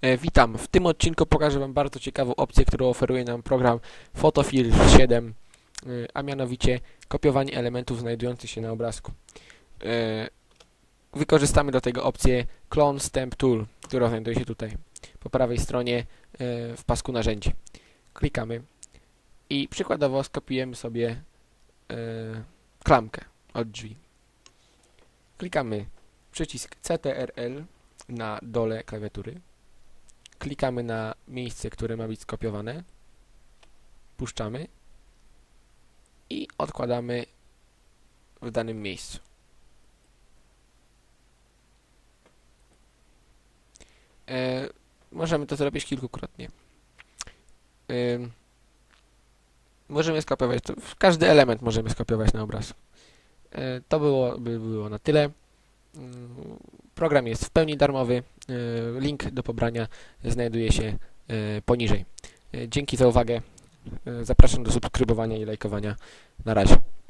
E, Witam. W tym odcinku pokażę Wam bardzo ciekawą opcję, którą oferuje nam program Photofill 7, e, a mianowicie kopiowanie elementów znajdujących się na obrazku. E, Wykorzystamy do tego opcję Clone Stamp Tool, która znajduje się tutaj po prawej stronie w pasku narzędzi. Klikamy i przykładowo skopiujemy sobie klamkę od drzwi. Klikamy przycisk CTRL na dole klawiatury. Klikamy na miejsce, które ma być skopiowane. Puszczamy i odkładamy w danym miejscu. E, możemy to zrobić kilkukrotnie. Ym, możemy skopiować, to, każdy element możemy skopiować na obrazku. E, to by było na tyle. Program jest w pełni darmowy. E, Link do pobrania znajduje się e, poniżej. E, Dzięki za uwagę. Zapraszam do subskrybowania i lajkowania. Na razie.